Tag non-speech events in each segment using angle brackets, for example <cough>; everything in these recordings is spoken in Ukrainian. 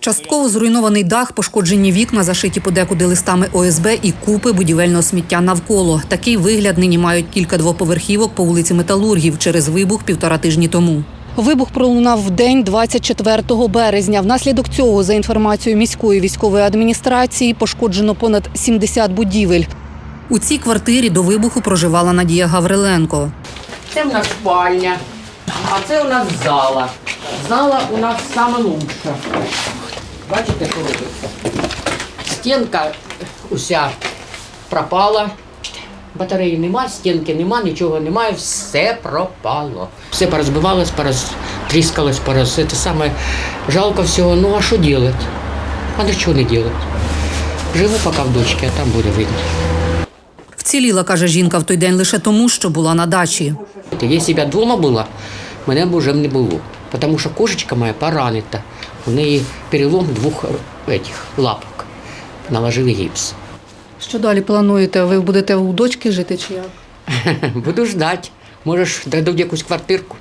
Частково зруйнований дах, пошкоджені вікна, зашиті подекуди листами ОСБ і купи будівельного сміття навколо. Такий вигляд нині мають кілька двоповерхівок по вулиці Металургів через вибух півтора тижні тому. Вибух пролунав в день 24 березня. Внаслідок цього, за інформацією міської військової адміністрації, пошкоджено понад 70 будівель. У цій квартирі до вибуху проживала Надія Гавриленко. Це в нас спальня, а це у нас зала. Зала у нас саме лучша. Бачите, що робиться? Стінка уся пропала. Батареї нема, стінки нема, нічого немає, все пропало. Все порозбивалось, порозтріскалось, пороз... Це саме жалко всього. Ну а що робити? А нічого не робити. Живу поки в дочці, а там буде видно. Вціліла, каже жінка, в той день лише тому, що була на дачі. Якщо б я вдома була, мене б вже не було. Тому що кошечка моя поранена. У неї перелом двох этих, лапок. Наложили гіпс. Що далі плануєте? Ви будете у дочки жити чи як? <laughs> Буду ждати. Може дадуть якусь квартирку.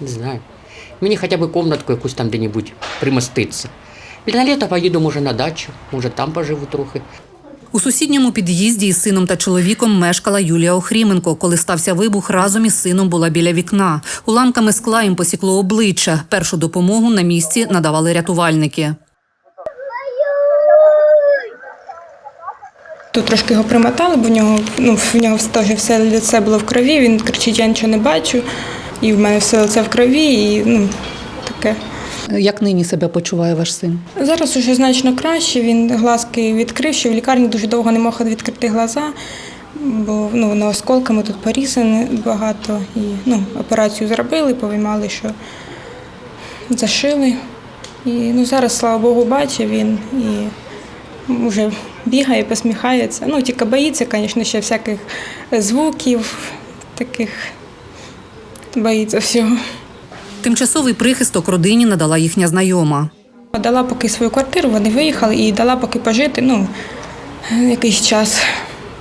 Не знаю. Мені хоча б комнатку якусь там де-небудь примоститися. І на літо поїду, може, на дачу, може там поживу трохи. У сусідньому під'їзді із сином та чоловіком мешкала Юлія Охріменко. Коли стався вибух, разом із сином була біля вікна. Уламками скла їм посікло обличчя. Першу допомогу на місці надавали рятувальники. Тут трошки його примотали, бо в нього, ну, в нього теж все лице було в крові, він кричить, я нічого не бачу, і в мене все лице в крові, і ну, таке. Як нині себе почуває ваш син? Зараз уже значно краще, він глазки відкрив, що в лікарні дуже довго не мог відкрити глаза, бо ну, на осколками тут порізане багато. І ну, операцію зробили, повиймали, що зашили. І ну, зараз, слава Богу, бачить він і вже бігає, посміхається. Ну, тільки боїться, звісно, ще всяких звуків, таких боїться всього. Тимчасовий прихисток родині надала їхня знайома. Дала поки свою квартиру, вони виїхали і дала поки пожити, ну, якийсь час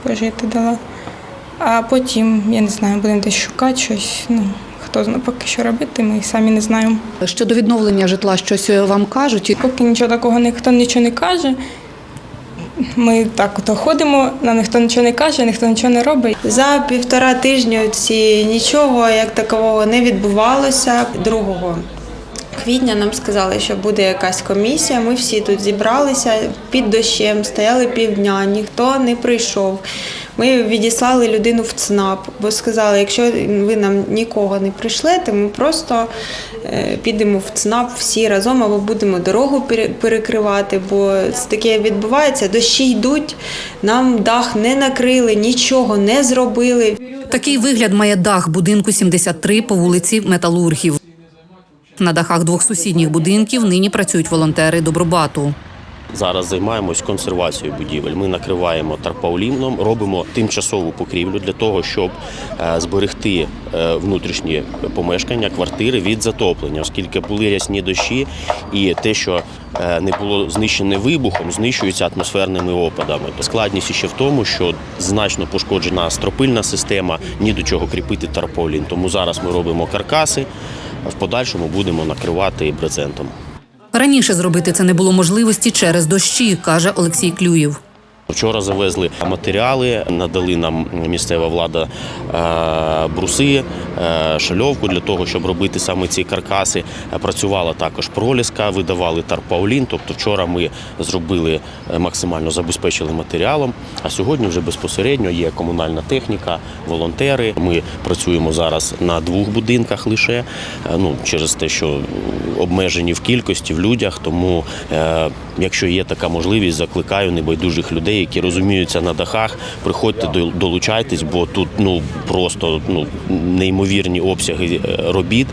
пожити дала. А потім, я не знаю, будемо десь шукати щось. Ну, хто знає поки що робити, ми самі не знаємо. Щодо відновлення житла, щось вам кажуть? Поки нічого такого ніхто нічого не каже. Ми так ото ходимо, нам ніхто нічого не каже, ніхто нічого не робить. За півтора тижня ці нічого як такового не відбувалося. 2 квітня нам сказали, що буде якась комісія. Ми всі тут зібралися під дощем, стояли півдня, ніхто не прийшов. Ми відіслали людину в ЦНАП, бо сказали, якщо ви нам нікого не прийшлете, ми просто підемо в ЦНАП всі разом або будемо дорогу пере- перекривати, бо таке відбувається, дощі йдуть, нам дах не накрили, нічого не зробили. Такий вигляд має дах будинку 73 по вулиці Металургів. На дахах двох сусідніх будинків нині працюють волонтери Добробату. Зараз займаємось консервацією будівель. Ми накриваємо тарпауліном, робимо тимчасову покрівлю для того, щоб е, зберегти е, внутрішні помешкання, квартири від затоплення, оскільки були рясні дощі, і те, що е, не було знищене вибухом, знищується атмосферними опадами. Складність ще в тому, що значно пошкоджена стропильна система, ні до чого кріпити тарпаулін. Тому зараз ми робимо каркаси, в подальшому будемо накривати брезентом. Раніше зробити це не було можливості через дощі, каже Олексій Клюєв. Вчора завезли матеріали, надали нам місцева влада е, бруси, е, шальовку для того, щоб робити саме ці каркаси. Працювала також проліска, видавали тарпаулін. Тобто вчора ми зробили е, максимально забезпечили матеріалом. А сьогодні вже безпосередньо є комунальна техніка, волонтери. Ми працюємо зараз на двох будинках лише ну через те, що обмежені в кількості в людях. Тому, якщо є така можливість, закликаю небайдужих людей, які розуміються на дахах. Приходьте до- долучайтесь, бо тут ну просто ну неймовірні обсяги е, робіт.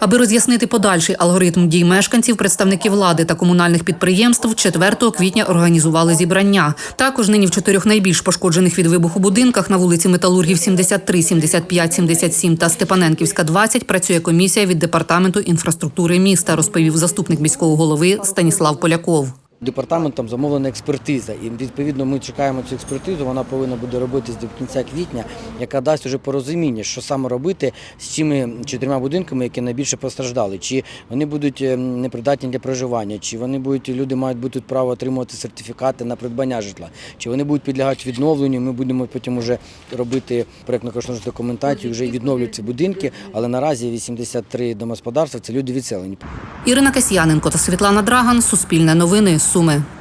Аби роз'яснити подальший алгоритм дій мешканців, представники влади та комунальних підприємств 4 квітня організували зібрання. Також нині в чотирьох найбільш пошкоджених від вибуху будинках на вулиці Металургів 73, 75, 77 та Степаненківська 20 працює комісія від департаменту інфраструктури міста, розповів заступник міського голови Станіслав Поляков. Департаментом замовлена експертиза, і відповідно ми чекаємо цю експертизу. Вона повинна буде робитись до кінця квітня, яка дасть уже порозуміння, що саме робити з цими чотирма будинками, які найбільше постраждали. Чи вони будуть е, непридатні для проживання, чи вони будуть люди мають бути право отримувати сертифікати на придбання житла, чи вони будуть підлягати відновленню. Ми будемо потім уже робити проєктно кошторисну документацію, вже ці будинки. Але наразі 83 домогосподарства це люди відселені. Ірина Касьяненко та Світлана Драган. Суспільне новини. suma.